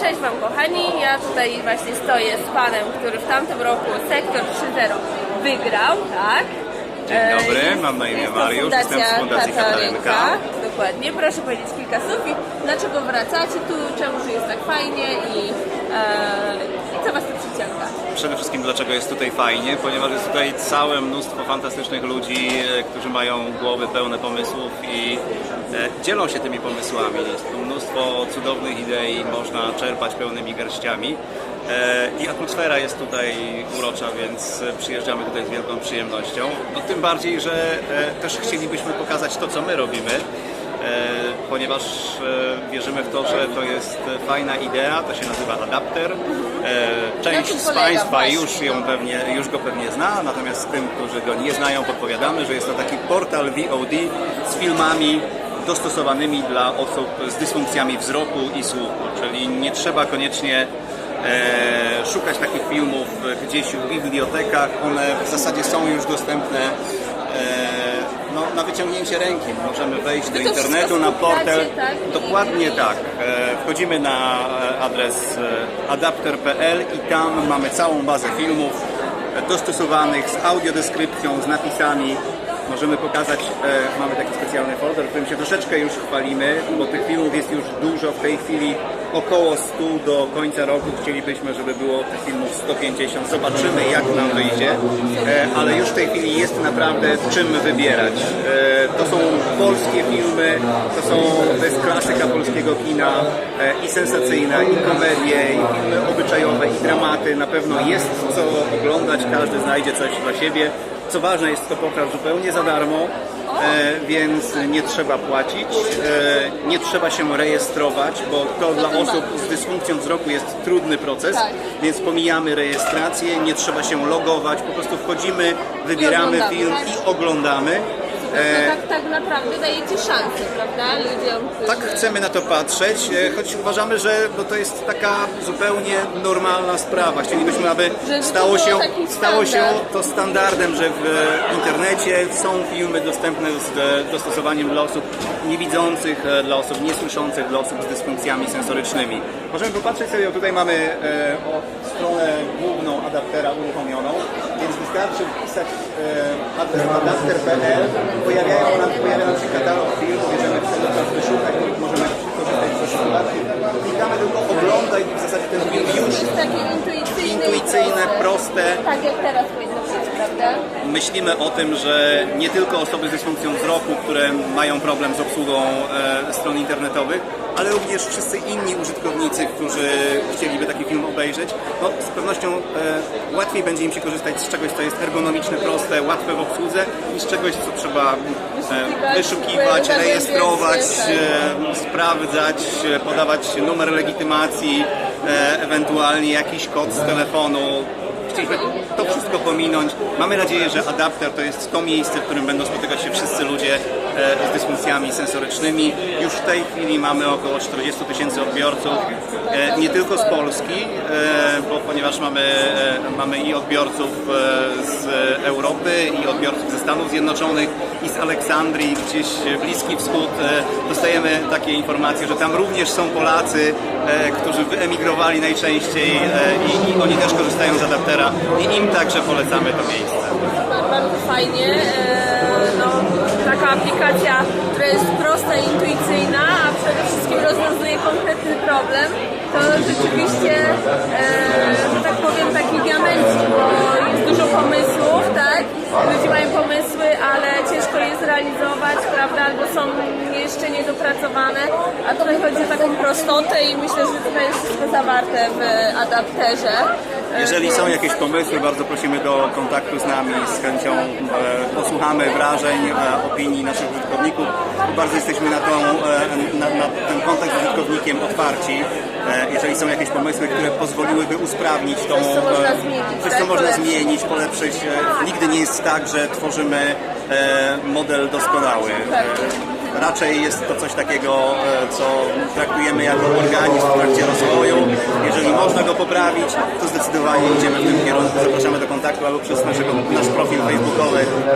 Cześć Wam kochani, ja tutaj właśnie stoję z panem, który w tamtym roku sektor 3.0 wygrał, tak? Dzień E, dobry, jest- mam na imię Mariusz, jestem z Fundacji Katarynka. Dokładnie, proszę powiedzieć kilka słów i dlaczego wracacie tu, czemu że jest tak fajnie i, e, i co Was tu przyciąga? Przede wszystkim dlaczego jest tutaj fajnie, ponieważ jest tutaj całe mnóstwo fantastycznych ludzi, e, którzy mają głowy pełne pomysłów i e, dzielą się tymi pomysłami. Jest tu mnóstwo cudownych idei, można czerpać pełnymi garściami. E, I atmosfera jest tutaj urocza, więc przyjeżdżamy tutaj z wielką przyjemnością. No, tym bardziej, że też chcielibyśmy pokazać to, co my robimy. E, ponieważ e, wierzymy w to, że to jest fajna idea, to się nazywa adapter. E, Część z Państwa już, ją pewnie, już go pewnie zna, natomiast tym, którzy go nie znają, podpowiadamy, że jest to taki portal VOD z filmami dostosowanymi dla osób z dysfunkcjami wzroku i słuchu, czyli nie trzeba koniecznie e, szukać takich filmów gdzieś w bibliotekach, one w zasadzie są już dostępne e, no, na wyciągnięcie ręki. Możemy wejść do to internetu, na portal. tak? Dokładnie tak. E, Wchodzimy na e, adres e, adapter.pl i tam mamy całą bazę filmów dostosowanych z audiodeskrypcją, z napisami. Możemy pokazać, e, mamy taki specjalny folder, którym się troszeczkę już chwalimy, bo tych filmów jest już dużo, w tej chwili około 100 do końca roku. Chcielibyśmy, żeby było tych filmów 150. Zobaczymy jak nam wyjdzie, e, ale już w tej chwili jest naprawdę czym wybierać. E, To są polskie filmy, to, są, to jest klasyka polskiego kina e, i sensacyjna, i komedie, i filmy obyczajowe, i dramaty. Na pewno jest co oglądać, każdy znajdzie coś dla siebie. Co ważne, jest to portal zupełnie za darmo, e, więc nie trzeba płacić, e, nie trzeba się rejestrować, bo to dla osób z dysfunkcją wzroku jest trudny proces, Tak. więc pomijamy rejestrację, nie trzeba się logować, po prostu wchodzimy, wybieramy film tak? i oglądamy. E, tak, tak naprawdę dajecie szansę, prawda, ludziom, którzy... Tak chcemy na to patrzeć, e, choć uważamy, że no to jest taka zupełnie normalna sprawa. Chcielibyśmy, aby Że to stało się, stało się to standardem, że w internecie są filmy dostępne z e, dostosowaniem dla osób niewidzących, e, dla osób niesłyszących, dla osób z dysfunkcjami sensorycznymi. Możemy popatrzeć sobie, tutaj mamy o stronę główną adaptera uruchomioną, więc wystarczy wpisać e, adres adapter.pl, pojawiają nam, pojawia nam się katalog filmów, bierzemy cały czas wyszukać, możemy korzystać z wyszukiwarki. Klikamy tylko oglądaj i w zasadzie ten film już takie intuicyjne, intuicyjne, proste. Tak jak teraz? Myślimy o tym, że nie tylko osoby z dysfunkcją wzroku, które mają problem z obsługą e, stron internetowych, ale również wszyscy inni użytkownicy, którzy chcieliby taki film obejrzeć, no, z pewnością e, łatwiej będzie im się korzystać z czegoś, co jest ergonomiczne, proste, łatwe w obsłudze, niż czegoś, co trzeba e, wyszukiwać, rejestrować, się, tak. e, sprawdzać, e, podawać numer legitymacji, e, ewentualnie jakiś kod z telefonu. Chcieliśmy to wszystko pominąć. Mamy nadzieję, że adapter to jest to miejsce, w którym będą spotykać się wszyscy ludzie e, z dysfunkcjami sensorycznymi. Już w tej chwili mamy około 40 tysięcy odbiorców, e, nie tylko z Polski, e, bo ponieważ mamy, mamy i odbiorców z Europy, i odbiorców ze Stanów Zjednoczonych, z Aleksandrii, gdzieś Bliski Wschód. E, Dostajemy takie informacje, że tam również są Polacy, e, którzy wyemigrowali najczęściej e, i, oni też korzystają z adaptera i im także polecamy to miejsce. Bardzo fajnie. No, taka aplikacja, która jest prosta i intuicyjna, a przede wszystkim rozwiązuje konkretny problem, to rzeczywiście, zrealizować, prawda? Albo są jeszcze niedopracowane, a tutaj chodzi o taką prostotę i myślę, że tutaj jest wszystko zawarte w adapterze. Jeżeli są jakieś pomysły, bardzo prosimy do kontaktu z nami, z chęcią e, posłuchamy wrażeń, e, opinii naszych użytkowników. Bardzo jesteśmy na, tą, e, na, na ten kontakt z użytkownikiem otwarci. Jeżeli są jakieś pomysły, które pozwoliłyby usprawnić tą... Coś, co można zmienić, Coś, tak? co można Polepszyć. zmienić, polepszyć. Nigdy nie jest tak, że tworzymy model doskonały. E, Raczej jest to coś takiego, e, co traktujemy jako organizm w trakcie rozwoju. Jeżeli można go poprawić, to zdecydowanie idziemy w tym kierunku. Zapraszamy do kontaktu albo przez naszego, nasz profil facebookowy